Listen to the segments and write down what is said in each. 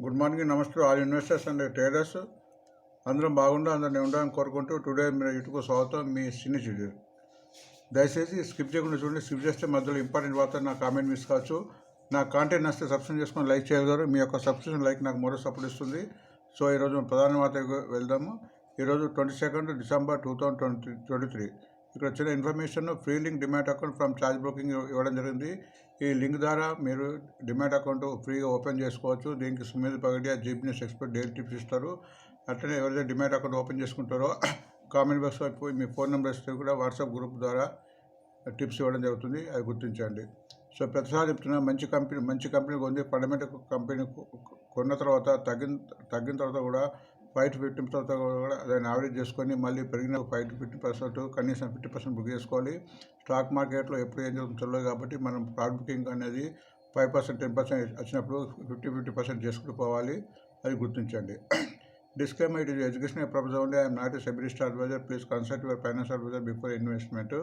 Good morning నమస్తే all investors and traders. అందరం బాగుండా అందరిని ఉండాలని కోరుకుంటూ టుడే మీరు ఇటుకు స్వాగతం మీ సినీ చూడు దయచేసి స్కిప్ చేయకుండా చూడండి స్కిప్ చేస్తే మధ్యలో ఇంపార్టెంట్ వార్త నా కామెంట్ మిస్ కావచ్చు. నా కాంటెంట్ నచ్చితే సబ్స్క్రైబ్ చేసుకొని లైక్ చేయగలరు. మీ యొక్క సబ్స్క్రిప్షన్ లైక్ నాకు మరో సపోర్ట్ ఇస్తుంది. సో ఈరోజు ప్రధాన వార్తకు వెళ్దాము. ఈరోజు twenty second December two thousand twenty twenty three. ఇక్కడ వచ్చిన information free link demat account from charge broking ఇవ్వడం జరిగింది. ఈ లింక్ ద్వారా మీరు డిమాట్ అకౌంట్ ఫ్రీగా ఓపెన్ చేసుకోవచ్చు. దీనికి Sumedh Pagadiya GPS expert daily tips ఇస్తారు. అట్లనే ఎవరైతే డిమాట్ అకౌంట్ ఓపెన్ చేసుకుంటారో కామెంట్ బాక్స్ వైపు మీ ఫోన్ నెంబర్ ఇస్తే కూడా వాట్సాప్ గ్రూప్ ద్వారా టిప్స్ ఇవ్వడం జరుగుతుంది. అది గుర్తించండి. సో ప్రతిసారి చెప్తున్నా మంచి కంపెనీ మంచి కంపెనీ కొంది ఫండమెంటల్ కంపెనీ కొన్న తర్వాత తగ్గిన తగ్గిన తర్వాత కూడా ఫైవ్ టు ఫిఫ్టీ పర్సెంట్ కూడా దాన్ని యావరేజ్ చేసుకొని మళ్ళీ పెరిగిన ఫైవ్ టు ఫిఫ్టీ పర్సెంట్ కనీసం ఫిఫ్టీ పర్సెంట్ బుక్ చేసుకోవాలి. స్టాక్ మార్కెట్లో ఎప్పుడు ఏం జరుగుతుందో తెలియదు కాబట్టి మనం స్టాక్ బుకింగ్ అనేది ఫైవ్ పర్సెంట్ టెన్ పర్సెంట్ వచ్చినప్పుడు ఫిఫ్టీ ఫిఫ్టీ పర్సెంట్ చేసుకుంటూ పోవాలి అది గుర్తించండి. Disclaimer it is education purpose only. I'm not a SEBI list advisor please consult your finance advisor before investment.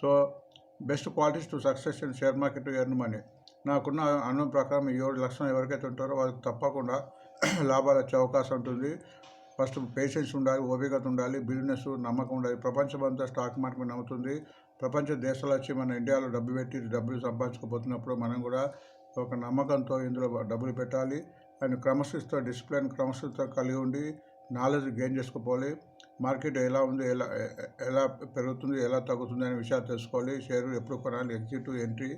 So best qualities to success in share market earn money. నాకున్న అనుభవం ప్రకారం ఈ ఏడు లక్షలు ఎవరికైతే ఉంటారో వాళ్ళకి తప్పకుండా లాభాలు వచ్చే అవకాశం ఉంటుంది. ఫస్ట్ పేషెన్స్ ఉండాలి ఓపికత ఉండాలి బిజినెస్ నమ్మకం ఉండాలి. ప్రపంచం అంతా స్టాక్ మార్కెట్ నమ్ముతుంది. ప్రపంచ దేశాలు వచ్చి మన ఇండియాలో డబ్బు పెట్టి డబ్బులు సంపాదించుకోబోతున్నప్పుడు మనం కూడా ఒక నమ్మకంతో ఇందులో డబ్బులు పెట్టాలి. అండ్ క్రమశిస్తో డిసిప్లిన్ క్రమశిస్త కలిగి ఉండి నాలెడ్జ్ గెయిన్ చేసుకోవాలి. మార్కెట్ ఎలా ఉంది ఎలా ఎలా పెరుగుతుంది ఎలా తగ్గుతుంది అనే విషయాలు తెలుసుకోవాలి. షేర్ ఎప్పుడు కొనాలి ఎగ్జిట్ ఎంట్రీ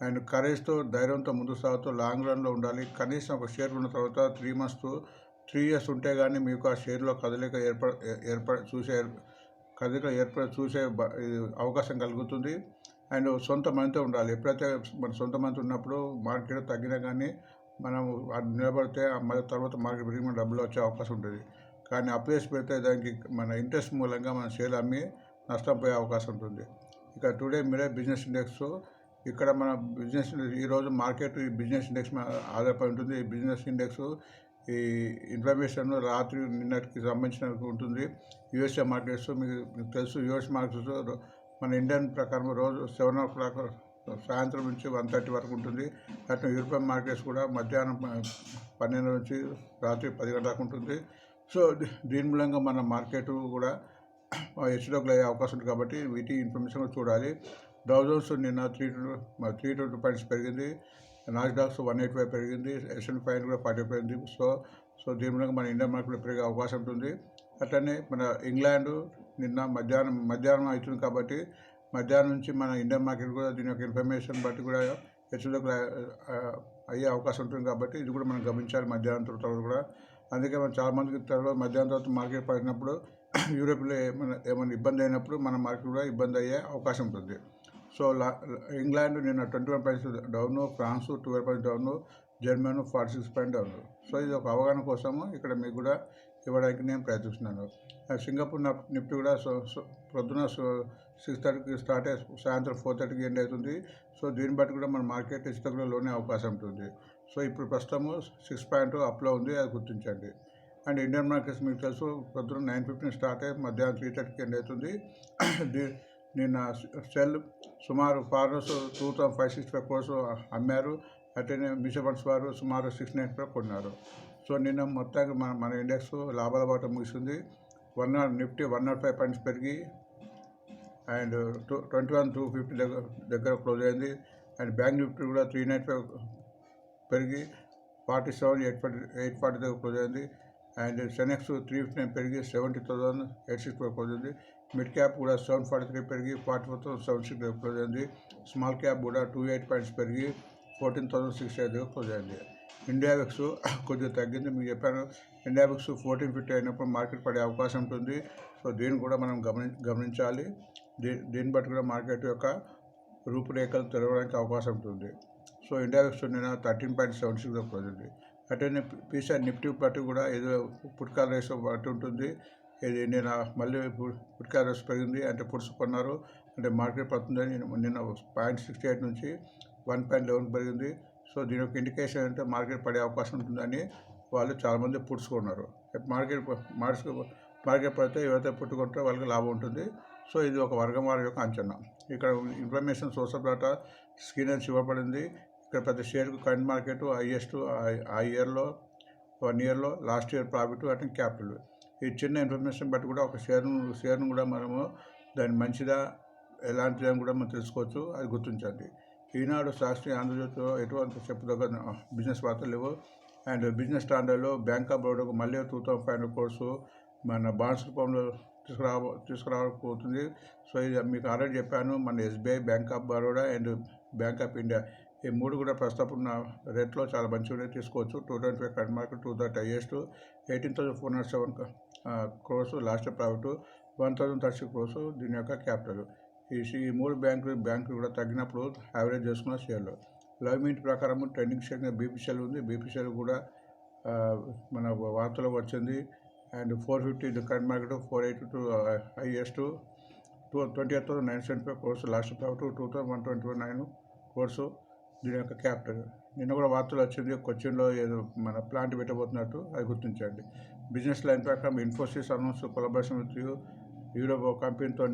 అండ్ కరేజ్తో ధైర్యంతో ముందు సాగుతూ లాంగ్ రన్లో ఉండాలి. కనీసం ఒక షేర్ ఉన్న తర్వాత త్రీ మంత్స్ త్రీ ఇయర్స్ ఉంటే కానీ మీకు ఆ షేర్లో కదలిక ఏర్పడ ఏర్పడ చూసే కదలిక ఏర్పడ చూసే అవకాశం కలుగుతుంది. అండ్ సొంత మనతో ఉండాలి. ఎప్పుడైతే మన సొంత మనతో ఉన్నప్పుడు మార్కెట్ తగ్గినా కానీ మనం నిలబడితే ఆ మళ్ళీ తర్వాత మార్కెట్ పెరిగి మన డబ్బులు వచ్చే అవకాశం ఉంటుంది. కానీ అప్పు చేసి పెడితే దానికి మన ఇంట్రెస్ట్ మూలంగా మన షేర్లు అమ్మి నష్టం పోయే అవకాశం ఉంటుంది. ఇక టుడే మీరే బిజినెస్ ఇండెక్స్ ఇక్కడ మన బిజినెస్ ఈరోజు మార్కెట్ ఈ బిజినెస్ ఇండెక్స్ ఆధారపడి ఉంటుంది. ఈ బిజినెస్ ఇండెక్స్ ఈ ఇన్ఫర్మేషన్ రాత్రి నిన్నటికి సంబంధించిన ఉంటుంది. యుఎస్ఏ మార్కెట్స్ మీకు మీకు తెలుసు యుఎస్ మార్కెట్స్ మన ఇండియన్ ప్రకారం రోజు సెవెన్ ఓ క్లాక్ సాయంత్రం నుంచి వన్ థర్టీ వరకు ఉంటుంది. అట్లా యూరోపియన్ మార్కెట్స్ కూడా మధ్యాహ్నం పన్నెండు నుంచి రాత్రి పది గంటలకు దాకా ఉంటుంది. సో దీని మూలంగా మన మార్కెట్ కూడా హెచ్డబ్ల్యూ అయ్యే అవకాశం ఉంది కాబట్టి వీటి ఇన్ఫర్మేషన్ చూడాలి. డౌ జోన్స్ నిన్న three two three twenty points పెరిగింది. నాస్డాక్స్ వన్ ఎయిట్ ఫైవ్ పెరిగింది. ఎస్ఎన్ ఫైవ్ కూడా ఫార్టీ పెరిగింది సో సో దీని మీద మన ఇండియన్ మార్కెట్లో పెరిగే అవకాశం ఉంటుంది. అట్లనే మన ఇంగ్లాండ్ నిన్న మధ్యాహ్నం మధ్యాహ్నం అవుతుంది కాబట్టి మధ్యాహ్నం నుంచి మన ఇండియన్ మార్కెట్ కూడా దీని యొక్క ఇన్ఫర్మేషన్ బట్టి కూడా హెచ్చులకు అయ్యే అవకాశం ఉంటుంది కాబట్టి ఇది కూడా మనం గమనించాలి మధ్యాహ్నం తర్వాత కూడా. అందుకే మనం చాలా మందికి తర్వాత మధ్యాహ్నం తర్వాత మార్కెట్ పడినప్పుడు యూరోప్లో ఏమైనా ఏమైనా ఇబ్బంది అయినప్పుడు మన మార్కెట్ కూడా ఇబ్బంది అయ్యే అవకాశం ఉంటుంది. సో లా ఇంగ్లాండ్ నిన్న twenty one points down France twelve points down German forty six point down. So ఇది ఒక అవగాహన కోసము ఇక్కడ మీకు కూడా ఇవ్వడానికి నేను ప్రయత్నిస్తున్నాను. ఆ సింగపూర్ నప్- నిఫ్టీ కూడా సో ప్రొద్దున సిక్స్ థర్టీకి స్టార్ట్ అయ్యి సాయంత్రం ఫోర్ థర్టీకి ఎండ్ అవుతుంది. సో దీన్ని బట్టి కూడా మన మార్కెట్ ఇష్టంలోనే అవకాశం ఉంటుంది. సో ఇప్పుడు ప్రస్తుతము సిక్స్ పాయింట్ అప్లో ఉంది అది గుర్తించండి. అండ్ ఇండియన్ మార్కెట్స్ మీకు తెలుసు పొద్దున నైన్ ఫిఫ్టీన్ స్టార్ట్ అయ్యి మధ్యాహ్నం త్రీ థర్టీకి ఎండ్ అవుతుంది. దీ- నిన్న సెల్ సుమారు farmers two thousand five sixty five crores అమ్మారు. అట్లనే మ్యూచువల్ ఫండ్స్ వారు సుమారు సిక్స్ నైన్ ఫైవ్ కొన్నారు. సో నిన్న మొత్తానికి మన మన ఇండెక్స్ లాభాల బాట ముగిసింది. One nought Nifty one nought five points పెరిగి and two twenty one two fifty దగ్గర దగ్గర క్లోజ్ అయింది. అండ్ బ్యాంక్ నిఫ్టీ కూడా త్రీ నైన్ ఫైవ్ పెరిగి forty seven eight forty eight forty దగ్గర క్లోజ్ అయింది. And Sensex three fifty nine పెరిగి seventy thousand eight six five close అయింది. Mid cap కూడా సెవెన్ ఫార్టీ త్రీ పెరిగి forty four thousand seven six దగ్గర close అయింది. Small cap కూడా two eight points పెరిగి fourteen thousand six eight close అయింది. India Vicks కొద్దిగా తగ్గింది. మీకు చెప్పాను ఇండియా విక్స్ ఫోర్టీన్ ఫిఫ్టీ అయినప్పుడు మార్కెట్ పడే అవకాశం ఉంటుంది. సో దీన్ని కూడా మనం గమని గమనించాలి. దీ దీన్ని బట్టి కూడా మార్కెట్ యొక్క రూపురేఖలు తెలవడానికి అవకాశం ఉంటుంది. సో ఇండియా విక్స్ నిన్న thirteen point seven six close అయింది. అట్లనే పీసీఆర్ నిఫ్టీ బట్టి కూడా ఏదో పుట్కాల రేసు బట్టి ఉంటుంది. ఇది నేను మళ్ళీ పు- పెరిగింది అంటే పుట్స్ కొన్నారు అంటే మార్కెట్ పడుతుందని నేను నిన్న పాయింట్ సిక్స్టీ ఎయిట్ నుంచి వన్ పాయింట్ లెవెన్ పెరిగింది. సో దీని యొక్క ఇండికేషన్ అంటే మార్కెట్ పడే అవకాశం ఉంటుందని వాళ్ళు చాలామంది పుడుచుకున్నారు మార్కెట్ మార్కెట్ మార్కెట్ పడితే ఎవరైతే పుట్టుకుంటారో వాళ్ళకి లాభం ఉంటుంది. సో ఇది ఒక వర్గం వారి యొక్క అంచనా. ఇక్కడ information source of data screen అని ఇవ్వబడింది. ఇక్కడ ప్రతి షేర్కు కరెంట్ మార్కెట్ హైయెస్ట్ ఆ ఇయర్లో వన్ ఇయర్లో లాస్ట్ ఇయర్ ప్రాఫిట్ అంటే క్యాపిటల్. ఈ చిన్న ఇన్ఫర్మేషన్ బట్టి కూడా ఒక షేర్ను షేర్ను కూడా మనము దాని మంచిదా ఎలాంటిదని కూడా మనం తెలుసుకోవచ్చు. అది గుర్తించండి. ఈనాడు శాస్త్రీయ ఆంధ్రజ్యోతిలో ఎటువంటి చెప్పదగ్గ బిజినెస్ వార్తలు లేవు. అండ్ బిజినెస్ స్టాండర్డ్లో బ్యాంక్ ఆఫ్ బరోడాకు మళ్ళీ two thousand five hundred crores మన బాండ్స్ రూపంలో తీసుకురా తీసుకురావకపోతుంది సో ఇది మీకు ఆల్రెడీ చెప్పాను మన SBI Bank of Baroda and Bank of India ఈ మూడు కూడా ప్రస్తుతం ఉన్న రేట్లో చాలా మంచిగా తీసుకోవచ్చు. Two twenty five current market two thirty highest. Eighteen thousand four hundred seven crores last profit one thousand thirty crores దీని యొక్క క్యాపిటల్. ఈ ఈ మూడు బ్యాంకులు బ్యాంకులు కూడా తగ్గినప్పుడు యావరేజ్ చేసుకున్న షేర్లు. లవ్ మీట్ ప్రకారం ట్రెండింగ్ షేర్ బీపీసీఎల్ ఉంది. బీపీసీఎల్ కూడా మన వార్తలో వచ్చింది. And four fifty current market four eighty two highest. Two twenty eight thousand nine seventy five crores last profit two thousand one twenty nine crores దీని యొక్క capital. నిన్న కూడా వార్తలు వచ్చింది. కొచ్చిన్లో ఏదో మన ప్లాంట్ పెట్టబోతున్నట్టు అది గుర్తించండి. బిజినెస్ లైన్ ప్రకారం Infosys announce collaboration with Europe కంపెనీతో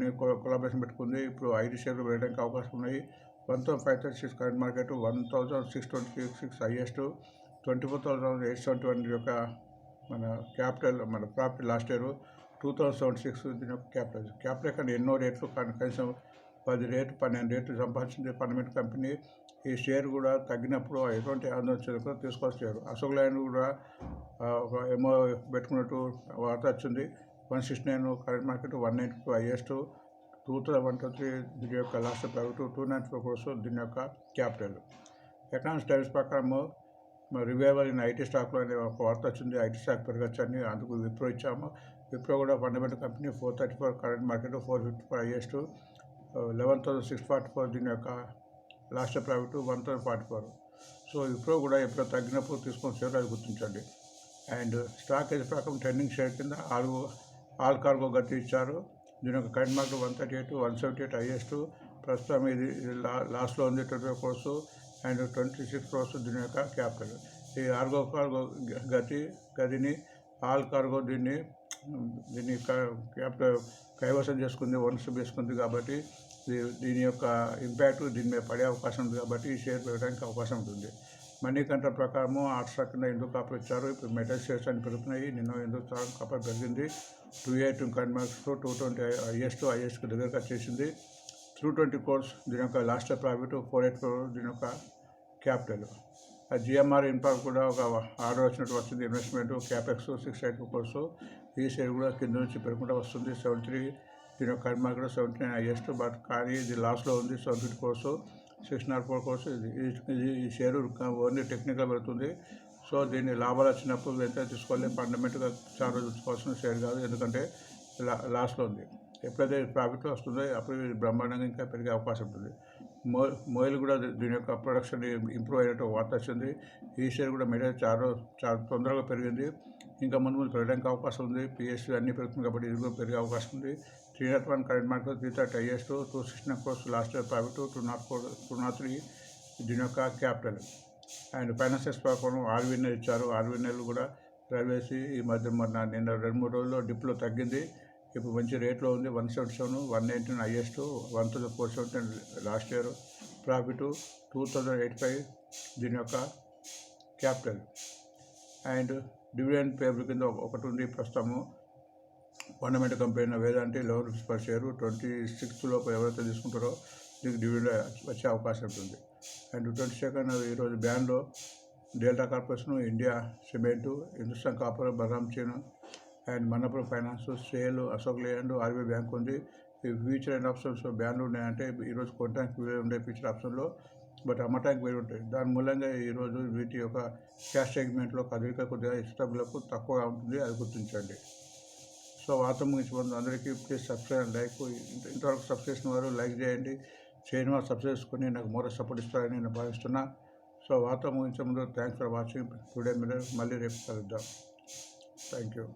కొలాబరేషన్ పెట్టుకుంది. ఇప్పుడు ఐదు షేర్లు వేయడానికి అవకాశం ఉన్నాయి. One thousand five thirty six current market one thousand six twenty six highest twenty four thousand eight seventy one యొక్క మన క్యాపిటల్ మన profit last year two thousand seventy six దీని యొక్క క్యాపిటల్ క్యాపిటల్ కానీ ఎన్నో రేట్లు కానీ కనీసం పది రేటు పన్నెండు రేట్లు సంపాదించింది పన్నెండు కంపెనీ ఈ షేర్ కూడా తగ్గినప్పుడు ఎటువంటి ఆందోళన కూడా అశోక్ లైన్ కూడా ఒక ఏమో పెట్టుకున్నట్టు వార్త వచ్చింది. One sixty nine current market one ninety two highest two thousand one twenty దీని యొక్క last private two nine four crores దీని యొక్క క్యాపిటల్. ఎకనామిక్స్ టైమ్స్ ప్రకారము రివైవల్ ఇన్ ఐటీ స్టాక్లో అనే ఒక వార్త వచ్చింది. ఐటీ స్టాక్ పెరగచ్చని అందుకు విప్రో ఇచ్చాము. విప్రో కూడా fundamental company four thirty four current market four fifty four highest eleven thousand six forty four దీని యొక్క last private one thousand forty so ఇప్పుడు కూడా ఎప్పుడో తగ్గినప్పుడు తీసుకొని షేర్ అది గుర్తించండి. అండ్ స్టాక్ ఏజ్ ప్రకారం ట్రెండింగ్ షేర్ కింద ఆల్గో ఆల్ కార్గో గతి ఇచ్చారు. దీని యొక్క current market one thirty eight one seventy eight highest. ప్రస్తుతం ఇది లా లాస్ట్లో ఉంది twenty five crores. And twenty six crores దీని యొక్క క్యాపిటల్. ఈ ఆర్గో కార్గో గతి గదిని ఆల్ కార్గో దీన్ని దీన్ని క్యాపిటల్ కైవసం చేసుకుంది ఓనర్షిప్ చేసుకుంది కాబట్టి దీని యొక్క ఇంపాక్ట్ దీని మీద పడే అవకాశం ఉంది కాబట్టి ఈ షేర్ పెరగడానికి అవకాశం ఉంటుంది. మనీ కంట్రోల్ ప్రకారము ఆర్ట్ కింద ఎందుకు కాపర్ ఇచ్చారు ఇప్పుడు మెటల్ షేర్స్ అని పెరుగుతున్నాయి. నిన్న ఎందుకు స్టాక్ కాపర్ పెరిగింది? Two eight current two twenty highest ఐఎస్కి దగ్గరకు వచ్చేసింది త్రూ ట్వంటీ కోర్స్ దీని యొక్క last profit four eight crore దీని యొక్క క్యాపిటల్. ఆ జిఎంఆర్ ఇంపాక్ట్ కూడా ఒక ఆర్డర్ వచ్చినట్టు వస్తుంది investment capex six eight crores ఈ షేర్ కూడా కింద నుంచి పెరుగుకుంటూ వస్తుంది. సెవెన్ త్రీ దీని యొక్క current market seventy nine highest but కానీ ఇది లాస్ట్లో ఉంది seven fifty crores six nought four crores ఇది. ఈ షేరు ఓన్లీ టెక్నికల్ పెడుతుంది. సో దీన్ని లాభాలు వచ్చినప్పుడు ఎంత తీసుకోవాలి ఫండమెంటల్గా చాలా రోజు ఉంచుకోవాల్సిన షేర్ కాదు ఎందుకంటే లా లాస్ట్లో ఉంది. ఎప్పుడైతే ప్రాఫిట్ వస్తుందో అప్పుడు ఇది బ్రహ్మాండంగా ఇంకా పెరిగే అవకాశం ఉంటుంది. మో మోయిల్ కూడా దీని యొక్క ప్రొడక్షన్ ఇంప్రూవ్ అయినట్టు వార్త వచ్చింది. ఈ షేర్ కూడా మెటీరియల్ చాలా చాలా తొందరగా పెరిగింది. ఇంకా ముందు ముందు పెరగడానికి అవకాశం ఉంది. పిఎస్సీ అన్నీ పెరుగుతుంది కాబట్టి ఇది కూడా పెరిగే అవకాశం ఉంది. Three not one current market three thirty highest two six nine crores last year profit two not four two not three దీని యొక్క క్యాపిటల్ అండ్ ఫైనాన్షియల్స్ ప్రకారం ఆర్వీఎన్ఎల్ ఇచ్చారు. ఆర్వీఎన్ఎల్ కూడా ప్రైవేసి ఈ మధ్య మొన్న నిన్న రెండు మూడు రోజుల్లో డిప్లో తగ్గింది. ఇప్పుడు మంచి రేట్లో ఉంది. One seventy seven one nineteen highest one thousand four seventy last year profit two thousand eight five దీని యొక్క క్యాపిటల్ అండ్ డివిడెండ్ పేపర్ కింద ఒకటి ఉంది ప్రస్తుతము. ఫండమెంటల్ కంపెనీ అయిన Vedanta eleven rupees per share twenty sixth లోపు ఎవరైతే తీసుకుంటారో దీనికి డివిడెండ్ వచ్చే అవకాశం ఉంటుంది. అండ్ ట్వంటీ సెకండ్ ఈరోజు బ్యాన్లో Delta Corporation India cement Hindustan copper Balram Chini and Manappuram finance SAIL Ashok Leyland RBI bank ఉంది. ఈ ఫ్యూచర్ అండ్ ఆప్షన్స్ బ్యాన్లు ఉన్నాయంటే ఈరోజు కొనడానికి వీలు ఉండే ఫ్యూచర్ ఆప్షన్లో బట్ అమ్మటానికి వీలు ఉంటాయి. దాని మూలంగా ఈరోజు వీటి యొక్క క్యాష్ సెగ్మెంట్లో కదలిక కొద్దిగా ఇష్టములకు తక్కువగా ఉంటుంది అది గుర్తించండి. సో వార్త ముగించి ముందు అందరికీ ప్లీజ్ సబ్స్క్రైబ్ లైక్ ఇంత- ఇంతవరకు సబ్స్క్రైబ్ చేసిన వారు లైక్ చేయండి. చేయని వారు సబ్స్క్రైబ్ చేసుకుని నాకు మోర సపోర్ట్ ఇస్తారని నేను భావిస్తున్నా. సో వార్త ముగించే ముందు థ్యాంక్స్ ఫర్ వాచింగ్ టుడే మీరు మళ్ళీ రేపు కలుద్దాం. Thank you